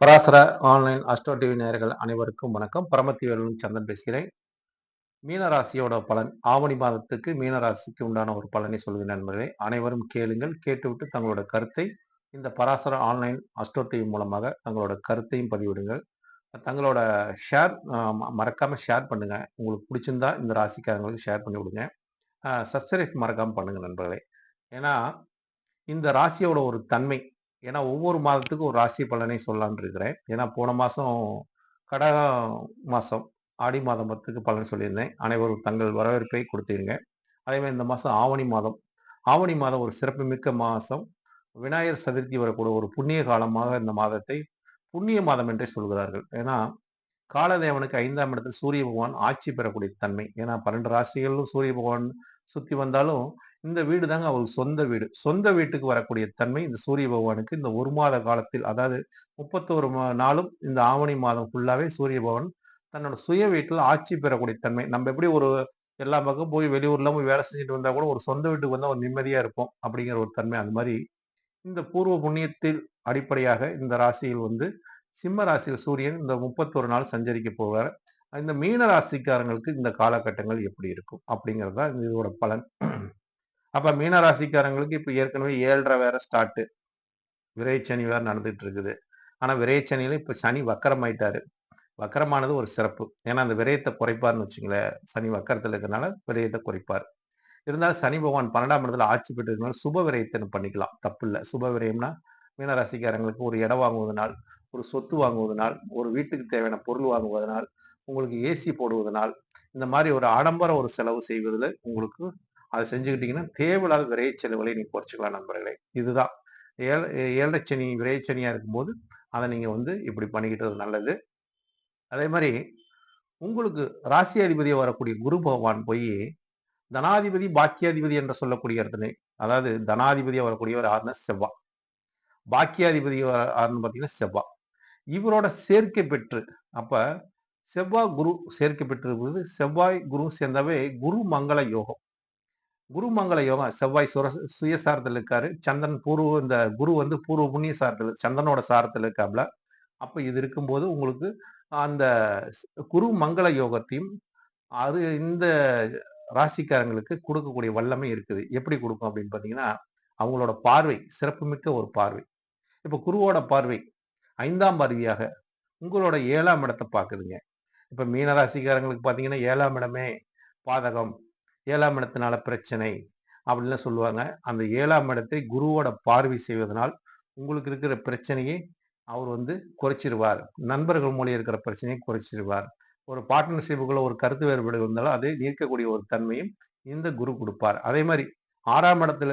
Parasara online astro TV நேயர்கள் அனைவருக்கும் வணக்கம். பரமத்திவேலன் சந்தன் பேசுகிறேன். மீனராசியோட பலன் ஆவணி மாதத்துக்கு மீன ராசிக்கு உண்டான ஒரு பலனை சொல்கிறேன் நண்பர்களே. அனைவரும் கேளுங்கள் கேட்டுவிட்டு தங்களோட கருத்தை இந்த பராசர ஆன்லைன் அஸ்ட்ரோ டிவி மூலமாக தங்களோட கருத்தையும் பதிவிடுங்கள். தங்களோட ஷேர் மறக்காம ஷேர் பண்ணுங்க. உங்களுக்கு பிடிச்சிருந்தா இந்த ராசிக்காரங்களுக்கு ஷேர் பண்ணி விடுங்க. சப்ஸ்கிரைப் மறக்காம பண்ணுங்க நண்பர்களே. ஏன்னா இந்த ராசியோட ஒரு தன்மை ஏன்னா ஒவ்வொரு மாதத்துக்கும் ஒரு ராசி பலனை சொல்லலான் இருக்கிறேன். ஏன்னா போன மாதம் கடக மாதம் ஆடி மாதம் பத்துக்கு பலன் சொல்லியிருந்தேன். அனைவரும் தங்கள் வரவேற்பை கொடுத்திருங்க. அதே மாதிரி இந்த மாதம் ஆவணி மாதம். ஆவணி மாதம் ஒரு சிறப்புமிக்க மாதம் விநாயகர் சதுர்த்தி வரக்கூடிய ஒரு புண்ணிய காலமாக இந்த மாதத்தை புண்ணிய மாதம் என்றே சொல்கிறார்கள். ஏன்னா காலதேவனுக்கு ஐந்தாம் இடத்தில் சூரிய பகவான் ஆட்சி பெறக்கூடிய தன்மை. ஏன்னா பன்னெண்டு ராசிகளும் சூரிய பகவான் சுற்றி வந்தாலும் இந்த வீடு தாங்க அவருக்கு சொந்த வீடு. சொந்த வீட்டுக்கு வரக்கூடிய தன்மை இந்த சூரிய பகவானுக்கு இந்த ஒரு மாத காலத்தில் அதாவது முப்பத்தோரு நாளும் இந்த ஆவணி மாதம் ஃபுல்லாவே சூரிய பகவான் தன்னோட சுய வீட்டில் ஆட்சி பெறக்கூடிய தன்மை. நம்ம எப்படி ஒரு எல்லா பக்கம் போய் வெளியூர்ல போய் வேலை செஞ்சுட்டு வந்தா கூட ஒரு சொந்த வீட்டுக்கு வந்தா ஒரு நிம்மதியா இருப்போம் அப்படிங்கிற ஒரு தன்மை. அந்த மாதிரி இந்த பூர்வ புண்ணியத்தில் அடிப்படையாக இந்த ராசியில் வந்து சிம்ம ராசியில் சூரியன் இந்த முப்பத்தொரு நாள் சஞ்சரிக்க போவார். இந்த மீன ராசிக்காரங்களுக்கு இந்த காலகட்டங்கள் எப்படி இருக்கும் அப்படிங்கிறது தான் இதோட பலன். அப்ப மீன ராசிக்காரங்களுக்கு இப்ப ஏற்கனவே ஏழரை வேற ஸ்டார்ட் விரைச்சனி வேற நடந்துட்டு இருக்குது ஆனா விரைச்சனியில இப்ப சனி வக்கரமாயிட்டாரு. வக்கரமானது ஒரு சிறப்பு. ஏன்னா அந்த விரயத்தை குறைப்பார்னு வச்சுங்களேன். சனி வக்கரத்துல இருக்கிறனால விரயத்தை குறைப்பார். இருந்தாலும் சனி பகவான் பன்னெண்டாம் இடத்துல ஆட்சி பெற்றதுனால சுப விரயத்தை பண்ணிக்கலாம். தப்பு இல்லை சுப விரயம்னா மீனராசிக்காரங்களுக்கு ஒரு இடம் வாங்குவதனால் ஒரு சொத்து வாங்குவதனால் ஒரு வீட்டுக்கு தேவையான பொருள் வாங்குவதனால் உங்களுக்கு ஏசி போடுவதனால் இந்த மாதிரி ஒரு ஆடம்பர ஒரு செலவு செய்வதில் உங்களுக்கு அதை செஞ்சுக்கிட்டீங்கன்னா தேவையில்லாத விரைய செலவுகளை நீங்க குறைச்சிக்கலாம் நண்பர்களே. இதுதான். ஏழை ஏழரைச்சனி விரைச்சனியா இருக்கும்போது அதை நீங்க வந்து இப்படி பண்ணிக்கிட்டது நல்லது. அதே மாதிரி உங்களுக்கு ராசி அதிபதியாக வரக்கூடிய குரு பகவான் போய் தனாதிபதி பாக்கியாதிபதி என்று சொல்லக்கூடிய இடத்துல அதாவது தனாதிபதியாக வரக்கூடியவர் ஆறுனா செவ்வா. பாக்கியாதிபதி ஆறுன்னு பார்த்தீங்கன்னா செவ்வா. இவரோட சேர்க்கை பெற்று அப்ப செவ்வாய் குரு சேர்க்கை பெற்றிருப்பது செவ்வாய் குரு சேர்ந்தாவே குரு மங்கள யோகம். குருமங்கள யோகம் செவ்வாய் சுர சுயசாரத்தில் இருக்காரு. சந்திரன் பூர்வ இந்த குரு வந்து பூர்வ புண்ணிய சாரத்தில் சந்திரனோட சாரத்தில் இருக்காப்ல. அப்ப இது இருக்கும்போது உங்களுக்கு அந்த குரு மங்கள யோகத்தையும் அது இந்த ராசிக்காரங்களுக்கு கொடுக்கக்கூடிய வல்லமை இருக்குது. எப்படி கொடுக்கும் அப்படின்னு பார்த்தீங்கன்னா அவங்களோட பார்வை சிறப்புமிக்க ஒரு பார்வை. இப்ப குருவோட பார்வை ஐந்தாம் பார்வையாக உங்களோட ஏழாம் இடத்தை பார்க்குதுங்க. இப்ப மீனராசிக்காரங்களுக்கு பார்த்தீங்கன்னா ஏழாம் இடமே பாதகம் ஏழாம் இடத்தினால பிரச்சனை அப்படின்னு சொல்லுவாங்க. அந்த ஏழாம் இடத்தை குருவோட பார்வை செய்வதனால் உங்களுக்கு இருக்கிற பிரச்சனையை அவர் வந்து குறைச்சிருவார். நண்பர்கள் மூலியம் இருக்கிற பிரச்சனையை குறைச்சிருவார். ஒரு பார்ட்னர்ஷிப்புக்குள்ள ஒரு கருத்து வேறுபாடு இருந்தாலும் அதை நீக்கக்கூடிய ஒரு தன்மையும் இந்த குரு கொடுப்பார். அதே மாதிரி ஆறாம் இடத்துல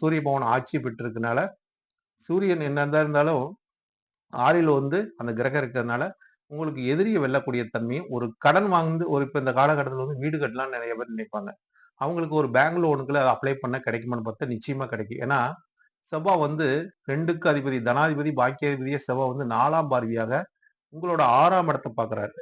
சூரிய பவன் ஆட்சி பெற்றிருக்கனால சூரியன் என்ன இருந்தாலும் ஆறில் வந்து அந்த கிரகம் இருக்கிறதுனால உங்களுக்கு எதிரியை வெல்லக்கூடிய தன்மையும் ஒரு கடன் வாங்கி ஒரு இப்போ இந்த காலகட்டத்தில் வந்து வீடு கட்டலாம்னு நிறைய பேர் நினைப்பாங்க. அவங்களுக்கு ஒரு பேங்க் லோனுக்குள்ள அதை அப்ளை பண்ண கிடைக்குமான்னு பார்த்தா நிச்சயமா கிடைக்கும். ஏன்னா செவ்வா வந்து ரெண்டுக்கு அதிபதி தனாதிபதி பாக்கியாதிபதிய செவ்வா வந்து நாலாம் பார்வையாக உங்களோட ஆறாம் இடத்தை பார்க்குறாரு.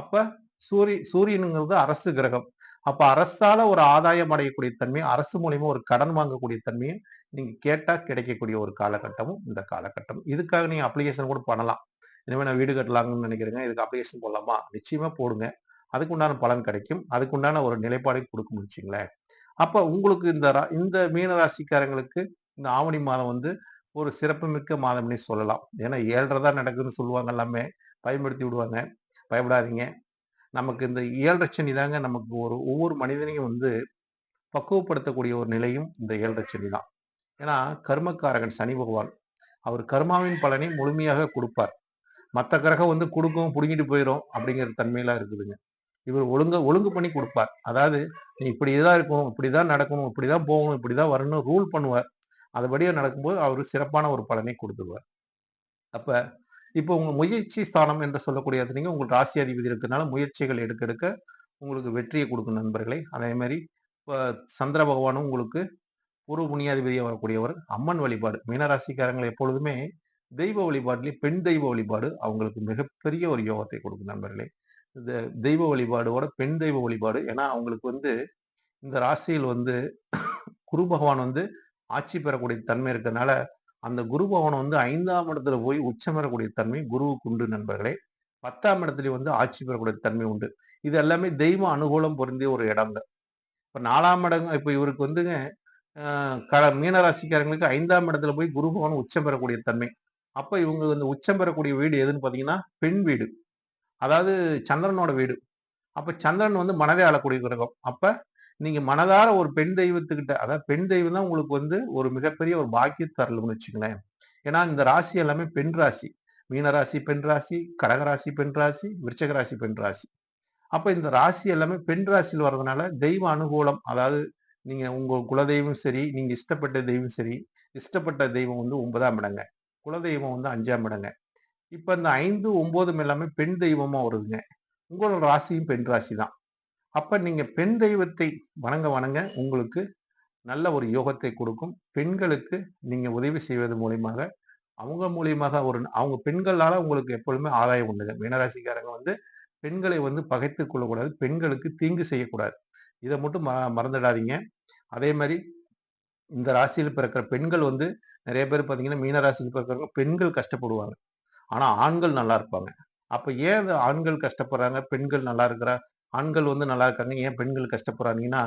அப்ப சூரிய சூரியனுங்கிறது அரசு கிரகம். அப்ப அரசால ஒரு ஆதாயம் அடையக்கூடிய தன்மையும் அரசு மூலியமா ஒரு கடன் வாங்கக்கூடிய தன்மையும் நீங்க கேட்டா கிடைக்கக்கூடிய ஒரு காலகட்டமும் இந்த காலகட்டம். இதுக்காக நீங்க அப்ளிகேஷன் கூட பண்ணலாம். இனிமேல் நான் வீடு கட்டலாங்கன்னு நினைக்கிறேங்க. இதுக்கு அப்ளிகேஷன் போடலாமா? நிச்சயமாக போடுங்க. அதுக்கு உண்டான பலன் கிடைக்கும். அதுக்கு உண்டான ஒரு நிலைப்பாடை கொடுக்க முடிச்சிங்களேன் அப்போ உங்களுக்கு இந்த இந்த மீன ராசிக்காரங்களுக்கு இந்த ஆவணி மாதம் வந்து ஒரு சிறப்புமிக்க மாதம்னே சொல்லலாம். ஏன்னா ஏழரை தான் நடக்குதுன்னு சொல்லுவாங்க எல்லாமே. பயன்படுத்தி விடுவாங்க. பயப்படாதீங்க. நமக்கு இந்த ஏழரை சனி தாங்க நமக்கு ஒரு ஒவ்வொரு மனிதனையும் வந்து பக்குவப்படுத்தக்கூடிய ஒரு நிலையும் இந்த ஏழரை சனி தான். ஏன்னா கர்மக்காரகன் சனி பகவான். அவர் கர்மாவின் பலனை முழுமையாக கொடுப்பார். மற்ற கிரகம் வந்து கொடுக்கும் பிடுங்கிட்டு போயிடும் அப்படிங்கிற தன்மையெல்லாம் இருக்குதுங்க. இவர் ஒழுங்க ஒழுங்கு பண்ணி கொடுப்பார். அதாவது நீ இப்படி இதாக இருக்கணும் இப்படிதான் நடக்கணும் இப்படிதான் போகணும் இப்படிதான் வரணும் ரூல் பண்ணுவார். அதுபடியே நடக்கும்போது அவர் சிறப்பான ஒரு பலனை கொடுத்துருவார். அப்ப இப்போ உங்க முயற்சி ஸ்தானம் என்று சொல்லக்கூடிய நீங்க உங்களுக்கு ராசி அதிபதி இருக்கிறதுனால முயற்சிகள் எடுக்க எடுக்க உங்களுக்கு வெற்றியை கொடுக்கும் நண்பர்களை. அதே மாதிரி இப்போ சந்திர பகவானும் உங்களுக்கு பூர்வ புண்ணியாதிபதியாக வரக்கூடியவர் அம்மன் வழிபாடு. மீனராசிக்காரங்கள் எப்பொழுதுமே தெய்வ வழிபாடுலேயே பெண் தெய்வ வழிபாடு அவங்களுக்கு மிகப்பெரிய ஒரு யோகத்தை கொடுக்கும் நண்பர்களே. இந்த தெய்வ வழிபாடோட பெண் தெய்வ வழிபாடு ஏன்னா அவங்களுக்கு வந்து இந்த ராசியில் வந்து குரு பகவான் வந்து ஆட்சி பெறக்கூடிய தன்மை இருக்கிறதுனால அந்த குரு பகவான் வந்து ஐந்தாம் இடத்துல போய் உச்சம் பெறக்கூடிய தன்மை குருவுக்கு உண்டு நண்பர்களே. பத்தாம் இடத்துலயும் வந்து ஆட்சி பெறக்கூடிய தன்மை உண்டு. இது எல்லாமே தெய்வ அனுகூலம் பொருந்திய ஒரு இடங்க இப்ப நாலாம் இடம் இப்ப இவருக்கு வந்துங்க க மீனராசிக்காரங்களுக்கு ஐந்தாம் இடத்துல போய் குரு பகவான் உச்சம் பெறக்கூடிய தன்மை. அப்ப இவங்க இந்த உச்சம் பெறக்கூடிய வீடு எதுன்னு பாத்தீங்கன்னா பெண் வீடு. அதாவது சந்திரனோட வீடு. அப்ப சந்திரன் வந்து மனதை ஆளக்கூடிய கிரகம். அப்ப நீங்க மனதார ஒரு பெண் தெய்வத்துக்கிட்ட அதாவது பெண் தெய்வம் தான் உங்களுக்கு வந்து ஒரு மிகப்பெரிய ஒரு பாக்கிய தரலும்னு வச்சுங்களேன் ஏன்னா இந்த ராசி எல்லாமே பெண் ராசி. மீனராசி பெண் ராசி கடகராசி பெண் ராசி விருச்சக ராசி பெண் ராசி. அப்ப இந்த ராசி எல்லாமே பெண் ராசியில் வர்றதுனால தெய்வ அனுகூலம் அதாவது நீங்க உங்க குலதெய்வம் சரி நீங்க இஷ்டப்பட்ட தெய்வம் சரி இஷ்டப்பட்ட தெய்வம் வந்து ஒன்பதாம் இடங்க. குலதெய்வம் வந்து அஞ்சாம் இடங்க. இப்ப இந்த ஐந்து ஒன்பதும் எல்லாமே பெண் தெய்வமா வருதுங்க. உங்களோட ராசியும் பெண் ராசி தான் அப்ப நீங்க பெண் தெய்வத்தை வணங்க வணங்க உங்களுக்கு நல்ல ஒரு யோகத்தை கொடுக்கும். பெண்களுக்கு நீங்க உதவி செய்வது மூலியமாக அவங்க மூலியமாக ஒரு அவங்க பெண்களால உங்களுக்கு எப்பொழுதுமே ஆதாயம் உண்டுங்க. மீனராசிக்காரங்க வந்து பெண்களை வந்து பகைத்துக் கொள்ளக்கூடாது பெண்களுக்கு தீங்கு செய்யக்கூடாது. இதை மட்டும் ம மறந்துடாதீங்க. அதே மாதிரி இந்த ராசியில் பிறக்கிற பெண்கள் வந்து நிறைய பேர் பார்த்தீங்கன்னா மீன பிறக்கிறவங்க பெண்கள் கஷ்டப்படுவாங்க. ஆனா ஆண்கள் நல்லா இருப்பாங்க. அப்ப ஏன் ஆண்கள் கஷ்டப்படுறாங்க? பெண்கள் நல்லா இருக்கிறா? ஆண்கள் வந்து நல்லா இருக்காங்க. ஏன் பெண்கள் கஷ்டப்படுறாங்கன்னா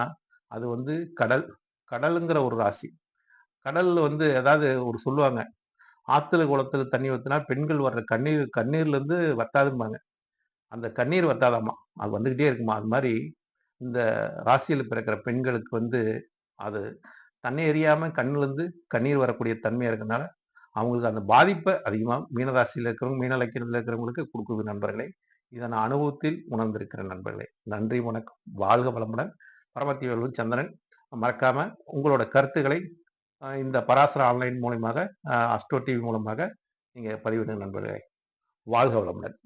அது வந்து கடல் கடலுங்கிற ஒரு ராசி. கடல் வந்து ஏதாவது ஒரு சொல்லுவாங்க ஆத்துல குளத்துல தண்ணி ஊற்றினா பெண்கள் வர்ற கண்ணீர் கண்ணீர்ல இருந்து வத்தாதும்பாங்க. அந்த கண்ணீர் வத்தாதாமா? அது வந்துகிட்டே இருக்குமா? அது மாதிரி இந்த ராசியில் பிறக்கிற பெண்களுக்கு வந்து அது தன்னை எரியாம கண்ணிலிருந்து கண்ணீர் வரக்கூடிய தன்மையா இருக்கனால அவங்களுக்கு அந்த பாதிப்பை அதிகமா மீனராசியில் இருக்கிறவங்க மீன லக்கினத்தில் இருக்கிறவங்களுக்கு கொடுக்குது நண்பர்களே. இதை நான் அனுபவத்தில் உணர்ந்திருக்கிறேன் நண்பர்களே. நன்றி வணக்கம். வாழ்க வளமுடன். பரமத்தி வேலு சந்திரன். மறக்காம உங்களோட கருத்துக்களை இந்த பராசர ஆன்லைன் மூலமாக அஸ்டோ டிவி மூலமாக நீங்க பதிவிடுங்க நண்பர்களே. வாழ்க வளமுடன்.